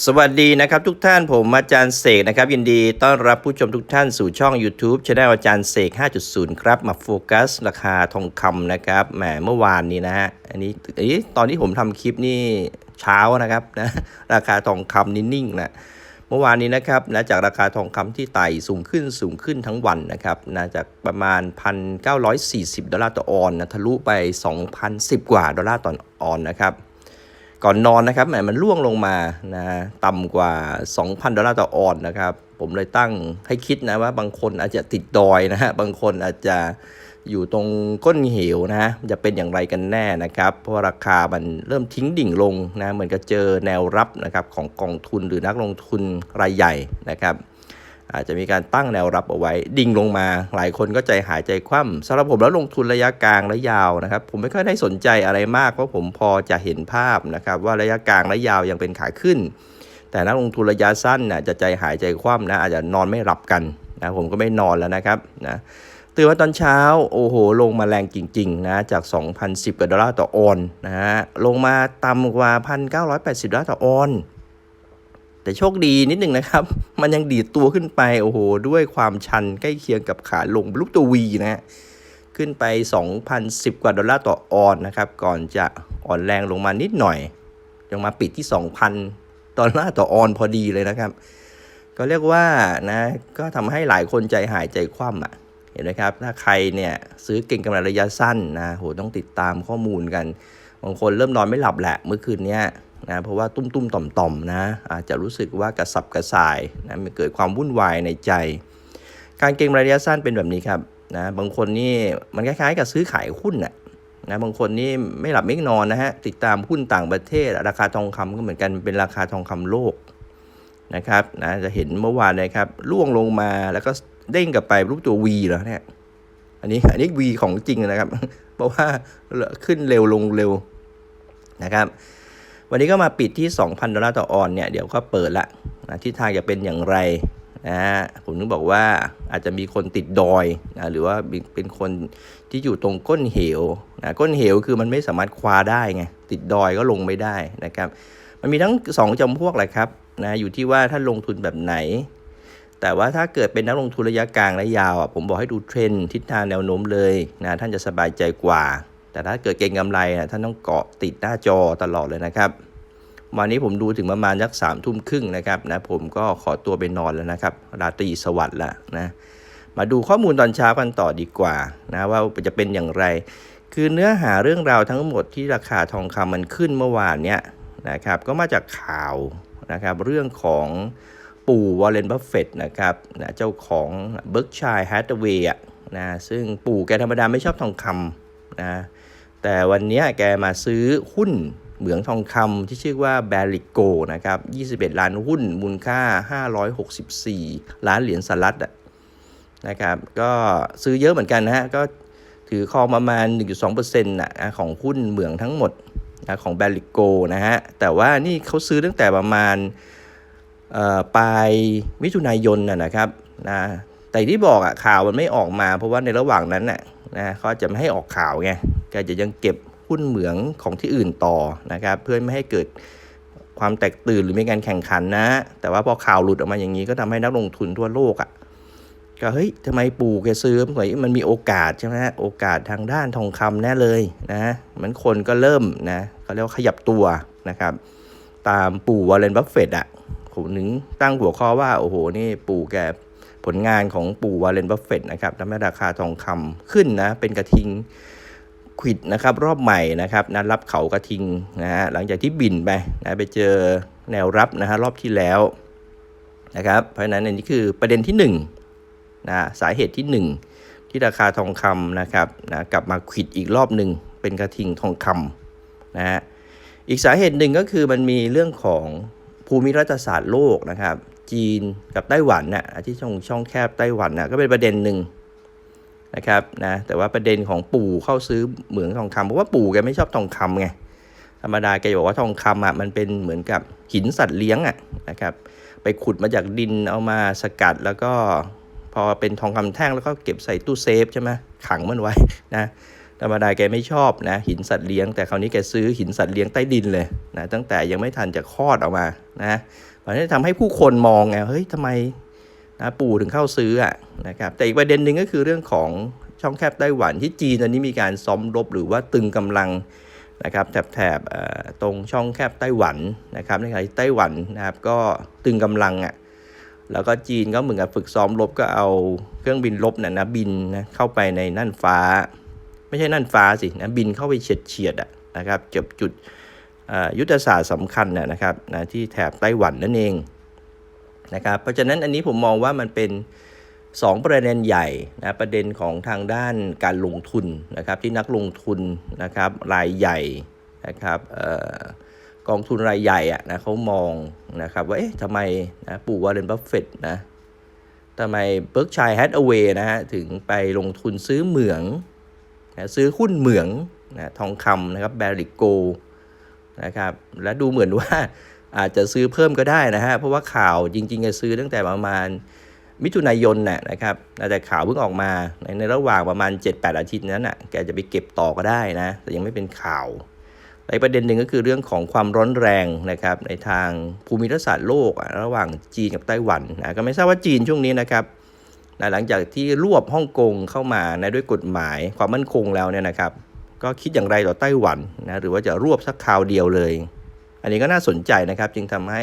สวัสดีนะครับทุกท่านผมอาจารย์เสกนะครับ ยินดีต้อนรับผู้ชมทุกท่านสู่ช่อง YouTube c h anel อาจารย์เสก 5.0 ครับ มาโฟกัส ราคาทองคำนะครับแหมเมื่อวานนี้นะฮะอันนี้อันนี้ตอนที่ผมทำคลิปนี่เช้านะครับนะราคาทองคำนิ่งๆนะเมื่อวานนี้นะครับนะจากราคาทองคำที่ไต่สูงขึ้นสูงขึ้นทั้งวันนะครับนะจากประมาณ 1,940 ดอลลาร์ต่อออนนะทะลุไป 2,010 กว่าดอลลาร์ต่อออนนะครับ ก่อนนอนนะครับแหมมันล่วงลงมานะต่ำกว่า 2,000 ดอลลาร์ต่อออนนะครับ ผมเลยตั้งให้คิดนะว่าบางคนอาจจะติดดอยนะฮะบางคนอาจจะอยู่ตรงก้นเหวนะฮะจะเป็นอย่างไรกันแน่นะครับ เพราะราคามันเริ่มทิ้งดิ่งลงนะเหมือนกับเจอแนวรับนะครับของกองทุนหรือนักลงทุนรายใหญ่นะครับ อาจจะมีการตั้งแนวรับเอาไว้ ดิ่งลงมา หลายคนก็ใจหายใจคว่ำสำหรับผมแล้วลงทุนระยะกลางและยาวนะครับ ผมไม่ค่อยได้สนใจอะไรมากเพราะผมพอจะเห็นภาพนะครับ ว่าระยะกลางและยาวยังเป็นขาขึ้น แต่นักลงทุนระยะสั้นนะจะใจหายใจคว่ำนะอาจจะนอนไม่หลับกันนะผมก็ไม่นอนแล้วนะครับนะตื่นมาตอนเช้า โอ้โห ลงมาแรงจริง ๆ นะ จาก 2,010กว่าดอลลาร์ต่อออนนะฮะลงมาต่ำกว่า 1,980 ดอลลาร์ต่อออน แต่โชคดีนิดนึงนะครับ มันยังดีดตัวขึ้นไปโอ้โห ด้วยความชันใกล้เคียงกับขาลงลูกตัววีนะฮะขึ้นไป 2,010 กว่าดอลลาร์ต่อออนนะครับ ก่อนจะอ่อนแรงลงมานิดหน่อยยังมาปิดที่ 2,000 ดอลลาร์ต่อออนพอดีเลยนะครับ ก็เรียกว่านะก็ทำให้หลายคนใจหายใจคว่ำอะเห็นไหมครับ ถ้าใครเนี่ยซื้อเก่งกำไรระยะสั้นนะโหต้องติดตามข้อมูลกันบางคนเริ่มนอนไม่หลับแหละเมื่อคืนเนี้ย นะเพราะว่าตุ้มตุ้มต่อมต่อมนะอาจจะรู้สึกว่ากระสับกระส่ายนะมันเกิดความวุ่นวายในใจ การเก็งระยะสั้นเป็นแบบนี้ครับนะบางคนนี่มันคล้ายๆกับซื้อขายหุ้นน่ะนะบางคนนี่ไม่หลับไม่นอนนะฮะติดตามหุ้นต่างประเทศ ราคาทองคำก็เหมือนกันเป็นราคาทองคำโลกนะครับนะจะเห็นเมื่อวานนะครับล่วงลงมาแล้วก็เด้งกลับไปรูปตัว V แล้วเนี่ยอันนี้อันนี้ V ของจริงนะครับ เพราะว่าขึ้นเร็วลงเร็วนะครับ วันนี้ก็มาปิดที่ 2,000 ดอลลาร์ต่อออนเนี่ย เดี๋ยวก็เปิดละนะทิศทางจะเป็นอย่างไรนะผมนึกบอกว่าอาจจะมีคนติดดอยนะหรือว่าเป็นคนที่อยู่ตรงก้นเหวนะก้นเหวคือมันไม่สามารถคว้าได้ไงติดดอยก็ลงไม่ได้นะครับ มันมีทั้ง 2จำพวกแหละครับนะอยู่ที่ว่าท่านลงทุนแบบไหน แต่ว่าถ้าเกิดเป็นนักลงทุนระยะกลางและยาวอะผมบอกให้ดูเทรนทิศทางแนวโน้มเลยนะท่านจะสบายใจกว่า แต่ถ้าเกิดเก็งกำไรนะท่านต้องเกาะติดหน้าจอตลอดเลยนะครับ วันนี้ผมดูถึงประมาณสักสามทุ่มครึ่งนะครับนะผมก็ขอตัวไปนอนแล้วนะครับ ราตรีสวัสดิ์ละนะมาดูข้อมูลตอนเช้ากันต่อดีกว่านะว่าจะเป็นอย่างไร คือเนื้อหาเรื่องราวทั้งหมดที่ราคาทองคำมันขึ้นเมื่อวานเนี่ยนะครับก็มาจากข่าวนะครับเรื่องของปู่วอลเลนบัฟเฟตนะครับนะเจ้าของเบิร์กชัยแฮตเวย์นะซึ่งปู่แกธรรมดาไม่ชอบทองคำนะ แต่วันนี้แกมาซื้อหุ้นเหมืองทองคำที่ชื่อว่าแบริโกนะครับ 21 ล้านหุ้น มูลค่า 564 ล้านเหรียญสหรัฐนะครับ ก็ซื้อเยอะเหมือนกันนะฮะ ก็ถือครองประมาณ 1.2%นะของหุ้นเหมืองทั้งหมดนะของแบริโกนะฮะ แต่ว่านี่เขาซื้อตั้งแต่ประมาณปลายมิถุนายนนะนะครับนะแต่ที่บอกอะข่าวมันไม่ออกมาเพราะว่าในระหว่างนั้นน่ะ นะเขาจะไม่ให้ออกข่าวไงแกจะยังเก็บหุ้นเหมืองของที่อื่นต่อนะครับ เพื่อไม่ให้เกิดความแตกตื่นหรือมีการแข่งขันนะ แต่ว่าพอข่าวหลุดออกมาอย่างนี้ก็ทำให้นักลงทุนทั่วโลกอะก็เฮ้ยทำไมปู่แกซื้อมันก็มันมีโอกาสใช่ไหมฮะโอกาสทางด้านทองคำแน่เลยนะมันคนก็เริ่มนะเขาเรียกว่าขยับตัวนะครับ ตามปู่วอลเลนบัฟเฟตอะผมถึงตั้งหัวข้อว่าโอ้โหนี่ปู่แก ผลงานของปู่วอลเลนบัฟเฟตนะครับทำให้ราคาทองคำขึ้นนะ เป็นกระทิงขวิดนะครับรอบใหม่นะครับนัดรับเขากระทิงนะฮะหลังจากที่บินไปนะไปเจอแนวรับนะฮะรอบที่แล้วนะครับเพราะฉะนั้นอันนี้คือประเด็นที่หนึ่งนะสาเหตุที่ 1 ที่ราคาทองคำนะครับนะกลับมาขิดอีกรอบหนึ่งเป็นกระทิงทองคำนะฮะอีกสาเหตุหนึ่งก็คือมันมีเรื่องของภูมิรัฐศาสตร์โลกนะครับ จีนกับไต้หวันน่ะที่ช่องช่องแคบไต้หวันน่ะก็เป็นประเด็นหนึ่งนะครับนะแต่ว่าประเด็นของปู่เข้าซื้อเหมืองทองคำเพราะว่าปู่แกไม่ชอบทองคำไงธรรมดาแกบอกว่าทองคำอะมันเป็นเหมือนกับหินสัตว์เลี้ยงอะนะครับไปขุดมาจากดินเอามาสกัดแล้วก็พอเป็นทองคำแท่งแล้วก็เก็บใส่ตู้เซฟใช่ไหมขังมันไว้นะธรรมดาแกไม่ชอบนะหินสัตว์เลี้ยง แต่คราวนี้แกซื้อหินสัตว์เลี้ยงใต้ดินเลยนะตั้งแต่ยังไม่ทันจะคลอดออกมานะ มันนี้ทำให้ผู้คนมองไงเฮ้ยทำไมนะปู่ถึงเข้าซื้ออะนะครับแต่อีกประเด็นหนึ่งก็คือเรื่องของช่องแคบไต้หวันที่จีนตอนนี้มีการซ้อมรบหรือว่าตึงกำลังนะครับแถบแถบตรงช่องแคบไต้หวันนะครับในขณะที่ไต้หวันนะครับก็ตึงกำลังอะแล้วก็จีนก็เหมือนกับฝึกซ้อมรบก็เอาเครื่องบินรบเนะนะบินนะเข้าไปในน่านฟ้า ไม่ใช่น่านฟ้าสินะบินเข้าไปเฉียดเฉียดๆอะนะครับจบจุดอ่า ยุทธศาสตร์สำคัญนะครับนะที่แถบไต้หวันนั่นเองนะครับเพราะฉะนั้นอันนี้ผมมองว่ามันเป็น 2 ประเด็นใหญ่นะประเด็นของทางด้านการลงทุนนะครับที่นักลงทุนนะครับรายใหญ่นะครับออกองทุนรายใหญ่อะนะเขามองนะครับว่าเอ๊ะทำไมนะปู่วอร์เรนบัฟเฟตนะทำไมเบิร์กชัยแฮทเอาเวย์นะฮะถึงไปลงทุนซื้อเหมืองนะซื้อหุ้นเหมืองนะทองคำนะครับแบริโก นะครับและดูเหมือนว่าอาจจะซื้อเพิ่มก็ได้นะฮะเพราะว่าข่าวจริงๆจะซื้อตั้งแต่ประมาณมิถุนายนน่ะนะครับแต่ข่าวเพิ่งออกมาในในระหว่างประมาณ 7-8 อาทิตย์นั้นน่ะแกจะไปเก็บต่อก็ได้นะ แต่ยังไม่เป็นข่าวในประเด็นหนึ่งก็คือเรื่องของความร้อนแรงนะครับในทางภูมิรัศาสตร์โลกระหว่างจีนกับไต้หวันนะก็ไม่ทราบว่าจีนช่วงนี้นะครับหลังจากที่รวบฮ่องกงเข้ามานะด้วยกฎหมายความมั่นคงแล้วเนี่ยนะครับ ก็คิดอย่างไรต่อไต้หวันนะหรือว่าจะรวบสักคราวเดียวเลย อันนี้ก็น่าสนใจนะครับ จึงทำให้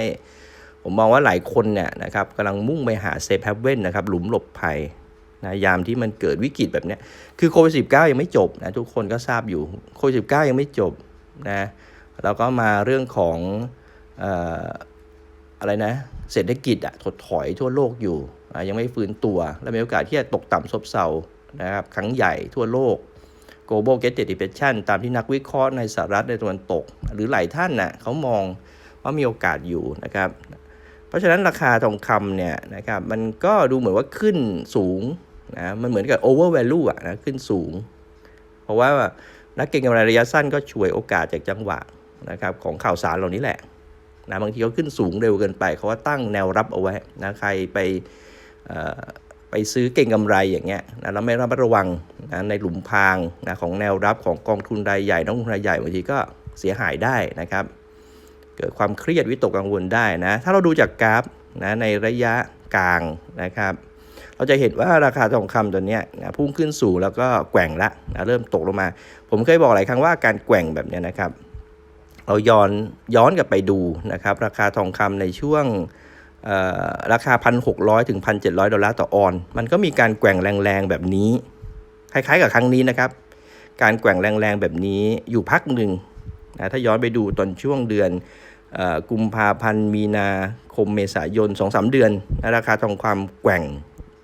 ผมมองว่าหลายคนเนี่ยนะครับกำลังมุ่งไปหาเซฟแฮปเว่นนะครับหลุมหลบภัยนะยามที่มันเกิดวิกฤตแบบนี้คือโควิดสิยังไม่จบนะทุกคนก็ทราบอยู่โควิดสิยังไม่จบนะแล้วก็มาเรื่องของอออะไรนะเศรษฐกิจอะถดถอยทั่วโลกอยู่ ยังไม่ฟื้นตัว และมีโอกาสที่จะตกต่ำซบเซานะครับครั้งใหญ่ทั่วโลก global g e t depression ตามที่นักวิเคราะห์ในสหรัฐในตะวันตก หรือหลายท่านน่ะเขามองว่ามีโอกาสอยู่นะครับ เพราะฉะนั้นราคาทองคำเนี่ยนะครับมันก็ดูเหมือนว่าขึ้นสูงนะมันเหมือนกับ over value อะนะขึ้นสูง เพราะว่านักเก็งกำไรระยะสั้นก็ช่วยโอกาสจากจังหวะนะครับของข่าวสารเหล่านี้แหละนะบางทีเขาขึ้นสูงเร็วเกินไปเขาว่าตั้งแนวรับเอาไว้นะใครไปเอ่อ ไปซื้อเก่งกำไรอย่างเงี้ยนะแล้วไม่ระมัดระวังนะในหลุมพรางนะของแนวรับของกองทุนรายใหญ่นักลงทุนรายใหญ่บางทีก็เสียหายได้นะครับ เกิดความเครียดวิตกกังวลได้นะถ้าเราดูจากกราฟนะในระยะกลางนะครับ เราจะเห็นว่าราคาทองคำตัวเนี้ยนะพุ่งขึ้นสูงแล้วก็แกว่งละนะเริ่มตกลงมา ผมเคยบอกหลายครั้งว่าการแกว่งแบบเนี้ยนะครับ เราย้อนย้อนกลับไปดูนะครับ ราคาทองคำในช่วง ราคา 1,600 ถึง 1,700 ดอลลาร์ต่อออน มันก็มีการแกว่งแรงๆแบบนี้ คล้ายๆกับครั้งนี้นะครับ การแกว่งแรงๆแบบนี้อยู่พักหนึ่งนะถ้าย้อนไปดูตอนช่วงเดือนอกุมภาพันธ์มีนาคมเมษายน 2-3 เดือนนะราคาทองคำแกว่ง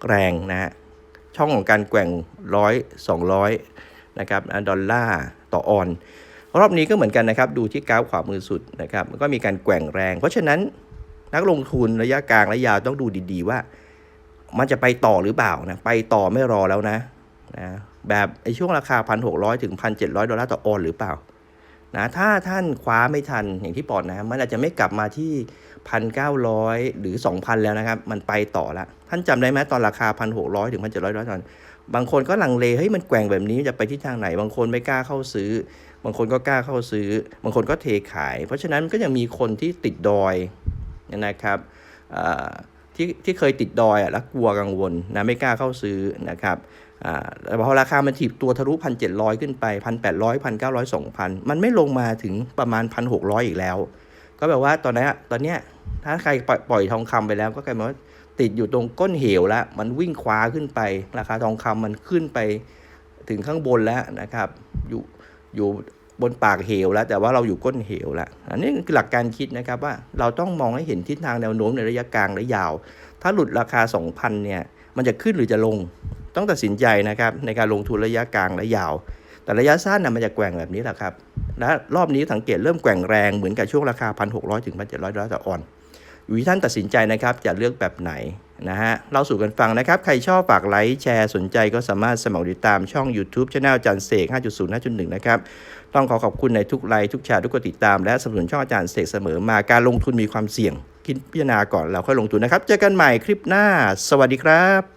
แรงนะฮะช่องของการแกว่งร้อยสองร้อยนะครับนะดอลลาร์ต่อออน รอบนี้ก็เหมือนกันนะครับ ดูที่กราฟขวามือสุดนะครับมันก็มีการแกว่งแรง เพราะฉะนั้น นักลงทุนระยะกลางและยาวต้องดูดีๆว่า มันจะไปต่อหรือเปล่านะไปต่อไม่รอแล้วนะนะแบบไอ้ช่วงราคา 1,600 ถึง 1,700 ดอลลาร์ต่อออนหรือเปล่านะถ้าท่านคว้าไม่ทันอย่างที่ปอดนะ มันอาจจะไม่กลับมาที่ 1,900 หรือ 2,000 แล้วนะครับ มันไปต่อละท่านจำได้ไหมตอนราคา 1,600 ถึง 1,700 ดอลลาร์ตอนบางคนก็ลังเลเฮ้ยมันแกว่งแบบนี้จะไปที่ทางไหน บางคนไม่กล้าเข้าซื้อ บางคนก็กล้าเข้าซื้อ บางคนก็เทขาย เพราะฉะนั้นก็ยังมีคนที่ติดดอย นะครับที่ที่เคยติดดอยอะแล้วกลัวกังวลนะไม่กล้าเข้าซื้อนะครับแต่พอราคามันถีบตัวทะลุพันเจ็ดร้อยขึ้นไปพันแปดร้อยพันเก้าร้อยสองพันมันไม่ลงมาถึงประมาณพันหกร้อยอีกแล้ว ก็แบบว่าตอนนี้ตอนเนี้ยถ้าใครปล่อยอยทองคำไปแล้วก็กลายเป็นว่าติดอยู่ตรงก้นเหวแล้ว มันวิ่งคว้าขึ้นไป ราคาทองคำมันขึ้นไปถึงข้างบนแล้วนะครับ อยู่อยู่ บนปากเหวแล้ว แต่ว่าเราอยู่ก้นเหวแล้วอันนี้คือหลักการคิดนะครับว่าเราต้องมองให้เห็นทิศทางแนวโน้มในระยะกลางและยาว ถ้าหลุดราคา 2,000เนี่ยมันจะขึ้นหรือจะลง ต้องตัดสินใจนะครับในการลงทุนระยะกลางและยาว แต่ระยะสั้นนะมันจะแกว่งแบบนี้แหละครับและรอบนี้สังเกตเริ่มแกว่งแรงเหมือนกับช่วงราคา 1,600 ถึง 1,700 ดอลลาร์ต่อออนอยู่ที่ท่านตัดสินใจนะครับจะเลือกแบบไหน นะฮะเราสู่กันฟังนะครับ ใครชอบฝากไลค์แชร์สนใจก็สามารถสมัครติดตามช่อง YouTube c h anel อาจารย์เสก 5.0 5.1 นะครับ ต้องขอขอบคุณในทุกไลค์ทุกแชร์ทุกกดติดตาม และสนับสนุนช่องอาจารย์เสกเสมอมาการลงทุนมีความเสี่ยง คิดพิจารณาก่อนแล้วค่อยลงทุนนะครับ เจอกันใหม่คลิปหน้า สวัสดีครับ